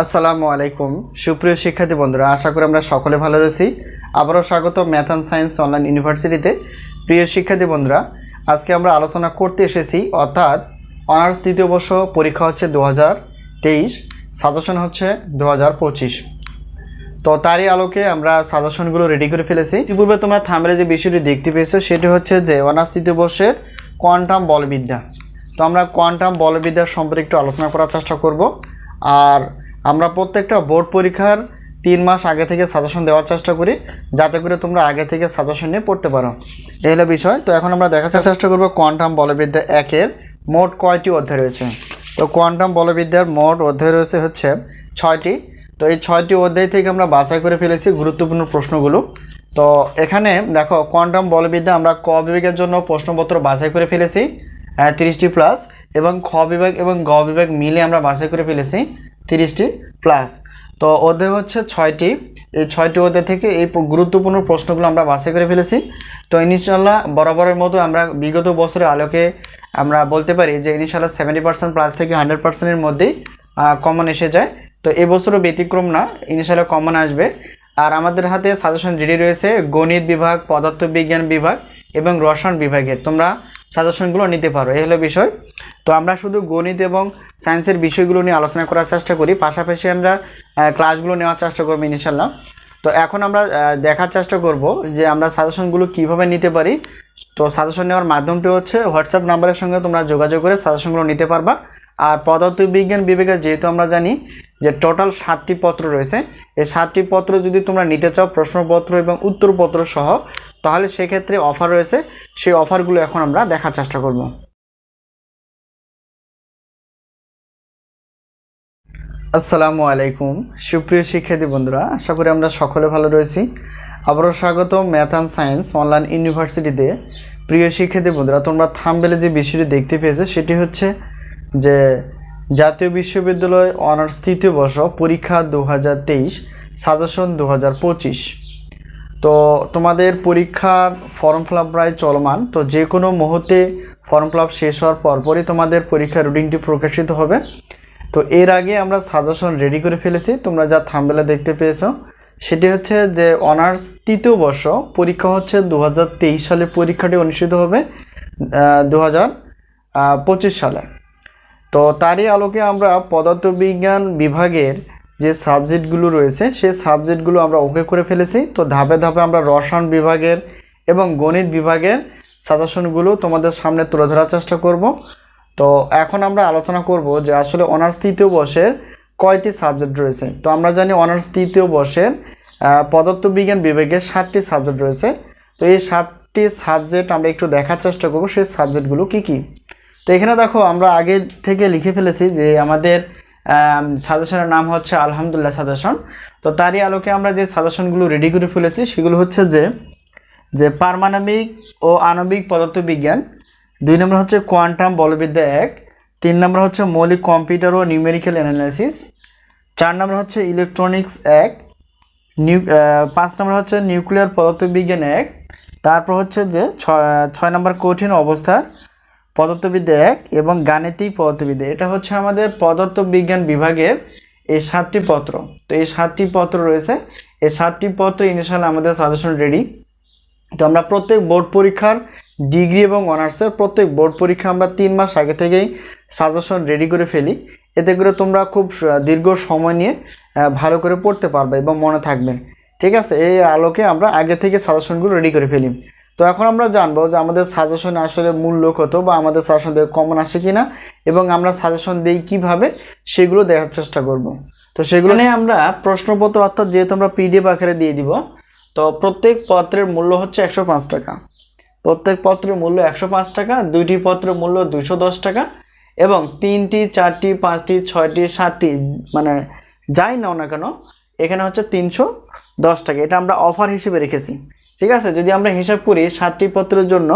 আসসালামু আলাইকুম। সুপ্রিয় শিক্ষার্থী বন্ধুরা, আশা করি আমরা সকলে ভালো রয়েছি। আবারও স্বাগত ম্যাথ অ্যান্ড সায়েন্স অনলাইন ইউনিভার্সিটিতে। প্রিয় শিক্ষার্থী বন্ধুরা, আজকে আমরা আলোচনা করতে এসেছি, অর্থাৎ অনার্স দ্বিতীয় বর্ষ পরীক্ষা হচ্ছে দু হাজার তেইশ, সাজেশন হচ্ছে দু হাজার পঁচিশ। তো তারই আলোকে আমরা সাজেশনগুলো রেডি করে ফেলেছি। ইতিপূর্বে তোমরা থামলে যে বিষয়টি দেখতে পেয়েছ, সেটি হচ্ছে যে অনার্স তৃতীয় বর্ষের কোয়ান্টাম বলবিদ্যা। তো আমরা কোয়ান্টাম বলবিদ্যার সম্পর্কে একটু আলোচনা করার চেষ্টা করব। আর আমরা প্রত্যেকটা বোর্ড পরীক্ষার তিন মাস আগে থেকে সাজেশন দেওয়ার চেষ্টা করি, যাতে করে তোমরা আগে থেকে সাজেশন নিয়ে পড়তে পারো। এই হলো বিষয়। তো এখন আমরা দেখার চেষ্টা করব কোয়ান্টাম বলবিদ্যা একের। মোট কয়টি অধ্যায় রয়েছে? তো কোয়ান্টাম বলবিদ্যার মোট অধ্যায় রয়েছে হচ্ছে ছয়টি। তো এই ছয়টি অধ্যায় থেকে আমরা বাছাই করে ফেলেছি গুরুত্বপূর্ণ প্রশ্নগুলো। তো এখানে দেখো কোয়ান্টাম বলবিদ্যা আমরা ক বিভাগের জন্য প্রশ্নপত্র বাছাই করে ফেলেছি তিরিশটি প্লাস এবং খ বিভাগ এবং গ বিভাগ মিলে আমরা বাছাই করে ফেলেছি। তিরিশটি প্লাস তো অধ্যায় হচ্ছে ছয়টি। এই ছয়টি অধ্যায় থেকে এই গুরুত্বপূর্ণ প্রশ্নগুলো আমরা বাছাই করে ফেলেছি। তো ইনশাল্লাহ বরাবরের মতো আমরা বিগত বছরের আলোকে আমরা বলতে পারি যে ইনশাল্লাহ সেভেন্টি পার্সেন্ট প্লাস থেকে হান্ড্রেড পার্সেন্টের মধ্যেই কমন এসে যায়। তো এবছরও ব্যতিক্রম না ইনশাল্লাহ কমন আসবে। আর আমাদের হাতে সাজেশন রেডি রয়েছে গণিত বিভাগ, পদার্থবিজ্ঞান বিভাগ এবং রসায়ন বিভাগের। তোমরা সাজেশনগুলো নিতে পারো। এই হলো বিষয়। তো আমরা শুধু গণিত এবং সায়েন্সের বিষয়গুলো নিয়ে আলোচনা করার চেষ্টা করি। পাশাপাশি আমরা ক্লাসগুলো নেওয়ার চেষ্টা করব ইনশাল্লাহ তো এখন আমরা দেখার চেষ্টা করব যে আমরা সাজেশনগুলো কীভাবে নিতে পারি। তো সাজেশন নেওয়ার মাধ্যমটি হচ্ছে হোয়াটসঅ্যাপ নাম্বারের সঙ্গে তোমরা যোগাযোগ করে সাজেশনগুলো নিতে পারবা। আর পদার্থবিজ্ঞান বিভাগের, যেহেতু আমরা জানি যে টোটাল সাতটি পত্র রয়েছে, এই সাতটি পত্র যদি তোমরা নিতে চাও, প্রশ্নপত্র এবং উত্তরপত্র সহ, তাহলে সেক্ষেত্রে অফার রয়েছে। সেই অফারগুলো এখন আমরা দেখার চেষ্টা করব। আসসালামু আলাইকুম। সুপ্রিয় শিক্ষার্থী বন্ধুরা, আশা করি আমরা সকলে ভালো রয়েছি। আবারও স্বাগত ম্যাথ অ্যান্ড সায়েন্স অনলাইন ইউনিভার্সিটিতে। প্রিয় শিক্ষার্থী বন্ধুরা, তোমরা থামবেলে যে বিষয়টি দেখতে পেয়েছ, সেটি হচ্ছে যে জাতীয় বিশ্ববিদ্যালয় অনার্স তৃতীয় বর্ষ, পরীক্ষা দু হাজার তেইশ, সাজেশন দু হাজার পঁচিশ। তো তোমাদের পরীক্ষার ফর্ম ফিল প্রায় চলমান, তো যে কোনো মুহূর্তে ফর্ম ফিল শেষ হওয়ার পরপরই তোমাদের পরীক্ষার রুটিনটি প্রকাশিত হবে। তো এর আগে আমরা সাজেশন রেডি করে ফেলেছি, তোমরা যা থামবেলা দেখতে পেয়েছ। সেটি হচ্ছে যে অনার্স তৃতীয় বর্ষ, পরীক্ষা হচ্ছে দু হাজার তেইশ সালে পরীক্ষাটি অনুষ্ঠিত হবে দু সালে। তো তারই আলোকে আমরা পদার্থবিজ্ঞান বিভাগের যে সাবজেক্টগুলো রয়েছে, সেই সাবজেক্টগুলো আমরা ওকে করে ফেলেছি। তো ধাপে ধাপে আমরা রসায়ন বিভাগের এবং গণিত বিভাগের সাজেশনগুলো তোমাদের সামনে তুলে ধরার চেষ্টা করব। তো এখন আমরা আলোচনা করব যে আসলে অনার্স তৃতীয় বর্ষের কয়টি সাবজেক্ট রয়েছে। তো আমরা জানি অনার্স তৃতীয় বর্ষের পদার্থবিজ্ঞান বিভাগের সাতটি সাবজেক্ট রয়েছে। তো এই সাতটি সাবজেক্ট আমরা একটু দেখার চেষ্টা করব, সেই সাবজেক্টগুলো কি কি? তো এখানে দেখো, আমরা আগে থেকে লিখে ফেলেছি যে আমাদের সাজেশনের নাম হচ্ছে আলহামদুলিল্লাহ সাজেশন। তো তারই আলোকে আমরা যে সাজেশনগুলো রেডি করে ফেলেছি, সেগুলো হচ্ছে যে যে পারমাণবিক ও আণবিক পদার্থবিজ্ঞান, দুই নম্বর হচ্ছে কোয়ান্টাম বলবিদ্যা এক, তিন নম্বর হচ্ছে মৌলিক কম্পিউটার ও নিউমেরিক্যাল অ্যানালাইসিস, চার নম্বর হচ্ছে ইলেকট্রনিক্স এক, নিউ পাঁচ নম্বর হচ্ছে নিউক্লিয়ার পদার্থবিজ্ঞান এক, তারপর হচ্ছে যে ছয় নম্বর কঠিন অবস্থার পদার্থবিদ্যা এক এবং গাণিতিক পদার্থবিদ্যা। এটা হচ্ছে আমাদের পদার্থবিজ্ঞান বিভাগের এই সাতটি পত্র। তো এই সাতটি পত্র রয়েছে। এই সাতটি পত্র ইনশাল্লাহ আমাদের সাজেশন রেডি তো আমরা প্রত্যেক বোর্ড পরীক্ষার ডিগ্রি এবং অনার্সের প্রত্যেক বোর্ড পরীক্ষা আমরা তিন মাস আগে থেকেই সাজেশন রেডি করে ফেলি। এতে করে তোমরা খুব দীর্ঘ সময় নিয়ে ভালো করে পড়তে পারবে এবং মনে থাকবে। ঠিক আছে? এই আলোকে আমরা আগে থেকে সাজেশনগুলো রেডি করে ফেলি। তো এখন আমরা জানব যে আমাদের সাজেশনে আসলে মূল্য কত বা আমাদের সাজেশন থেকে কমন আসে কিনা এবং আমরা সাজেশন দিই কীভাবে সেগুলো দেখার চেষ্টা করব। তো সেগুলো নিয়ে আমরা প্রশ্নপত্র অর্থাৎ যেহেতু আমরা পিডিএফ আকারে দিয়ে দিব, তো প্রত্যেক পত্রের মূল্য হচ্ছে একশো পাঁচ টাকা। প্রত্যেক পত্রের মূল্য একশো পাঁচ টাকা, দুইটি পত্রের মূল্য দুশো দশ টাকা এবং তিনটি, চারটি, পাঁচটি, ছয়টি, সাতটি মানে যাই নাও না কেন, এখানে হচ্ছে তিনশো দশ টাকা। এটা আমরা অফার হিসেবে রেখেছি। ঠিক আছে? যদি আমরা হিসাব করি সাতটি পত্রের জন্য,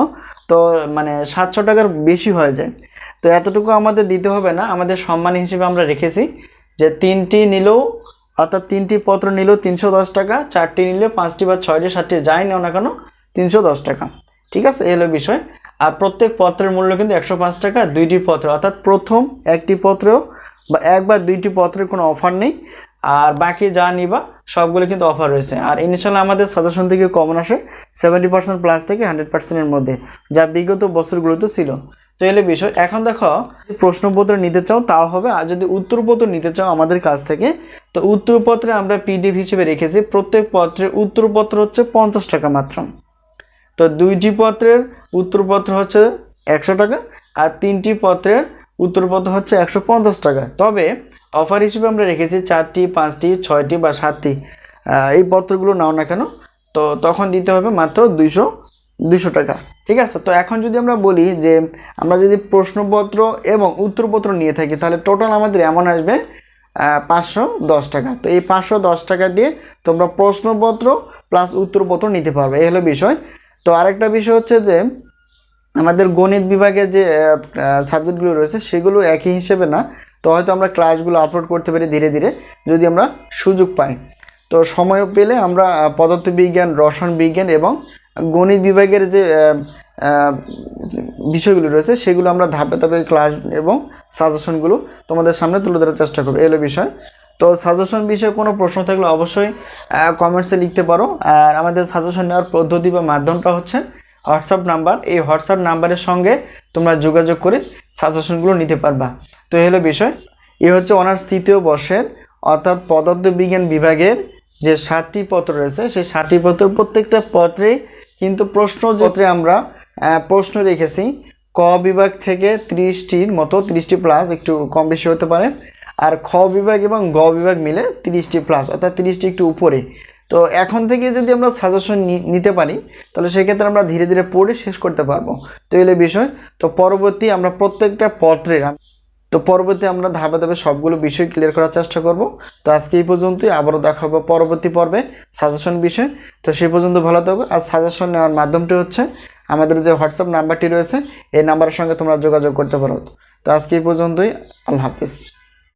তো মানে সাতশো টাকার বেশি হয়ে যায়। তো এতটুকু আমাদের দিতে হবে না। আমাদের সম্মান হিসেবে আমরা রেখেছি যে তিনটি নিলেও, অর্থাৎ তিনটি পত্র নিলেও তিনশো দশ টাকা, চারটি নিলে পাঁচটি বা ছয়টি, সাতটি, যাই নেও না কেন, তিনশো দশ টাকা। ঠিক আছে? এই হলো বিষয়। আর প্রত্যেক পত্রের মূল্য কিন্তু একশো পাঁচ টাকা, দুইটি পত্র। অর্থাৎ প্রথম একটি পত্রেও বা এক বা দুইটি পত্রের কোনো অফার নেই। আর বাকি যা নিবা, সবগুলো কিন্তু অফার রয়েছে। আর ইনিশিয়াল আমাদের সাজেশন থেকে কমন আসে সেভেন্টি পার্সেন্ট প্লাস থেকে হান্ড্রেড পার্সেন্টের মধ্যে, যা বিগত বছরগুলোতে ছিল। তো এলে বিষয়, এখন দেখো প্রশ্নপত্র নিতে চাও, তাও হবে। আর যদি উত্তরপত্র নিতে চাও আমাদের কাছ থেকে, তো উত্তরপত্রে আমরা পিডিএফ হিসেবে রেখেছি। প্রত্যেক পত্রের উত্তরপত্র হচ্ছে পঞ্চাশ টাকা মাত্র। তো দুইটি পত্রের উত্তরপত্র হচ্ছে একশো টাকা, আর তিনটি পত্রের উত্তরপত্র হচ্ছে একশো পঞ্চাশ টাকা। তবে অফার হিসেবে আমরা রেখেছি চারটি, পাঁচটি, ছয়টি বা সাতটি। এই পত্রগুলো নাও না কেন? তো তখন দিতে হবে মাত্র দুইশো দুশো টাকা। ঠিক আছে? তো এখন যদি আমরা বলি যে আমরা যদি প্রশ্নপত্র এবং উত্তরপত্র নিয়ে থাকি, তাহলে টোটাল আমাদের এমন আসবে পাঁচশো দশ টাকা। তো এই পাঁচশো দশ টাকা দিয়ে তোমরা প্রশ্নপত্র প্লাস উত্তরপত্র নিতে পারবে। এই হলো বিষয়। তো আরেকটা বিষয় হচ্ছে যে আমাদের গণিত বিভাগে যে সাবজেক্টগুলো রয়েছে, সেগুলো একই হিসেবে না। তো হয়তো আমরা ক্লাসগুলো আপলোড করতে পারি ধীরে ধীরে, যদি আমরা সুযোগ পাই। তো সময় পেলে আমরা পদার্থবিজ্ঞান রসায়ন বিজ্ঞান এবং গণিত বিভাগের যে বিষয়গুলো রয়েছে, সেগুলো আমরা ধাপে ধাপে ক্লাস এবং সাজেশনগুলো তোমাদের সামনে তুলে ধরার চেষ্টা করব। এলো বিষয়। তো সাজেশন বিষয়ে কোনো প্রশ্ন থাকলে অবশ্যই কমেন্টসে লিখতে পারো। আর আমাদের সাজেশন নেওয়ার পদ্ধতি বা মাধ্যমটা হচ্ছে হোয়াটসঅ্যাপ নাম্বার এই হোয়াটসঅ্যাপ নাম্বারের সঙ্গে তোমরা যোগাযোগ করে সাজেশনগুলো নিতে পারবা। তো হলো বিষয়। এ হচ্ছে অনার্স তৃতীয় বর্ষের, অর্থাৎ পদার্থবিজ্ঞান বিভাগের যে সাতটি পত্র রয়েছে, সেই সাতটি পত্র প্রত্যেকটা পত্রে কিন্তু প্রশ্ন পত্রে আমরা প্রশ্ন রেখেছি। ক বিভাগ থেকে ত্রিশটির মতো, ত্রিশটি প্লাস একটু কম বেশি হতে পারে। আর খ বিভাগ এবং গ বিভাগ মিলে তিরিশটি প্লাস অর্থাৎ তিরিশটি একটু উপরে। তো এখন থেকে যদি আমরা সাজেশন নিতে পারি, তাহলে সেক্ষেত্রে আমরা ধীরে ধীরে পড়ে শেষ করতে পারব। তো এলে বিষয়। তো পরবর্তী আমরা প্রত্যেকটা পত্রের তো পরবর্তী আমরা ধাপে ধাপে সবগুলো বিষয় ক্লিয়ার করার চেষ্টা করব। তো আজকে এই পর্যন্তই। আবারও দেখা হবে পরবর্তী পর্বে সাজেশন বিষয়। তো সেই পর্যন্ত ভালো থাকবে আর সাজেশন নেওয়ার মাধ্যমটি হচ্ছে আমাদের যে হোয়াটসঅ্যাপ নাম্বারটি রয়েছে, এই নাম্বারের সঙ্গে তোমরা যোগাযোগ করতে পারো। তো আজকে এই পর্যন্তই। আল্লাহ হাফিজ।